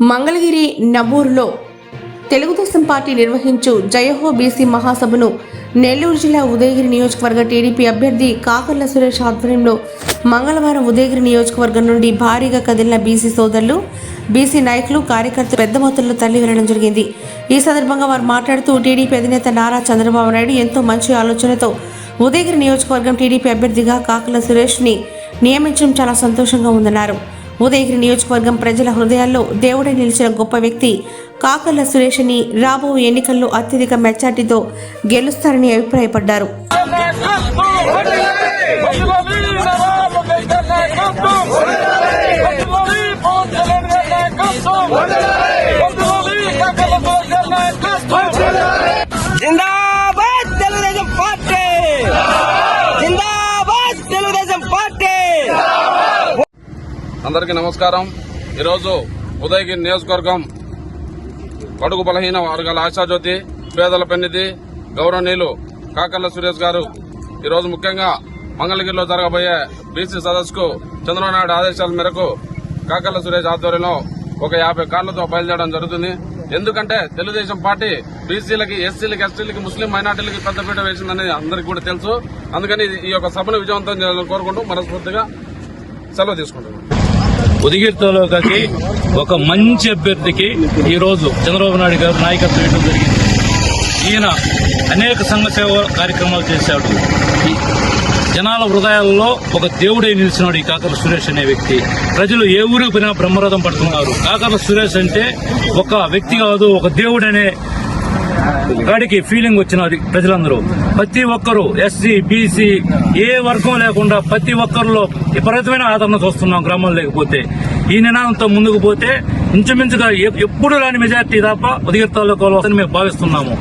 మంగళగిరి నబూర్లో తెలుగుదేశం పార్టీ నిర్వహించు జయహో బీసీ మహాసభను నెల్లూరు జిల్లా ఉదయగిరి నియోజకవర్గ టీడీపీ అభ్యర్థి కాకర్ల సురేష్ ఆధ్వర్యంలో మంగళవారం ఉదయగిరి నియోజకవర్గం నుండి భారీగా కదిలిన బీసీ సోదరులు బీసీ నాయకులు కార్యకర్తలు పెద్ద మొత్తంలో తల్లి వెళ్ళడం జరిగింది. ఈ సందర్భంగా వారు మాట్లాడుతూ టీడీపీ అధినేత నారా చంద్రబాబు నాయుడు ఎంతో మంచి ఆలోచనతో ఉదయగిరి నియోజకవర్గం టీడీపీ అభ్యర్థిగా కాకల సురేష్ని నియమించడం చాలా సంతోషంగా ఉందన్నారు. ఉదయగిరి నియోజకవర్గం ప్రజల హృదయాల్లో దేవుడే నిలిచిన గొప్ప వ్యక్తి కాకర్ల సురేష్ అని రాబో ఎన్నికల్లో అత్యధిక మెచ్చార్టీతో గెలుస్తారని అభిప్రాయపడ్డారు అందరికీ నమస్కారం. ఈరోజు ఉదయగిరి నియోజకవర్గం కడుగు బలహీన వర్గాల ఆశాజ్యోతి పేదల పెన్నిధి గౌరవనీయులు కాకర్ల సురేష్ గారు. ఈరోజు ముఖ్యంగా మంగళగిరిలో జరగబోయే బీసీ సదస్సుకు చంద్రబాబు నాయుడు ఆదేశాల మేరకు కాకర్ల సురేష్ ఆధ్వర్యంలో ఒక యాభై కార్లతో బయలుదేరడం జరుగుతుంది. ఎందుకంటే తెలుగుదేశం పార్టీ బీసీలకి ఎస్సీలకి ఎస్టీలకి ముస్లిం మైనార్టీలకి పెద్దపీట వేసిందని అందరికీ కూడా తెలుసు. అందుకని ఈ యొక్క సభను విజయవంతం చేయాలని కోరుకుంటూ మనస్ఫూర్తిగా సెలవు తీసుకుంటున్నాను ఉదిగిరి తాలూకాకి ఒక మంచి అభ్యర్థికి ఈ రోజు చంద్రబాబు నాయుడు గారు నాయకత్వం ఇవ్వడం జరిగింది. ఈయన అనేక సంఘ సేవ కార్యక్రమాలు చేశాడు. జనాల హృదయాల్లో ఒక దేవుడే నిలిచినాడు ఈ కాకర సురేష్ అనే వ్యక్తి. ప్రజలు ఏ ఊరికి పోయినా బ్రహ్మరథం పడుతున్నారు. కాకర సురేష్ అంటే ఒక వ్యక్తి కాదు ఒక దేవుడనే గాడికి ఫీలింగ్ వచ్చినది ప్రజలందరూ. ప్రతి ఒక్కరూ ఎస్సీ బీసీ ఏ వర్గం లేకుండా ప్రతి ఒక్కరిలో విపరీతమైన ఆదరణ చూస్తున్నాం గ్రామాలు లేకపోతే. ఈ నినాదంతో ముందుకు పోతే ఇంచుమించుగా ఎప్పుడు రాని మెజార్టీ తప్ప ఉదగిరి తాలూకాలో మేము భావిస్తున్నాము.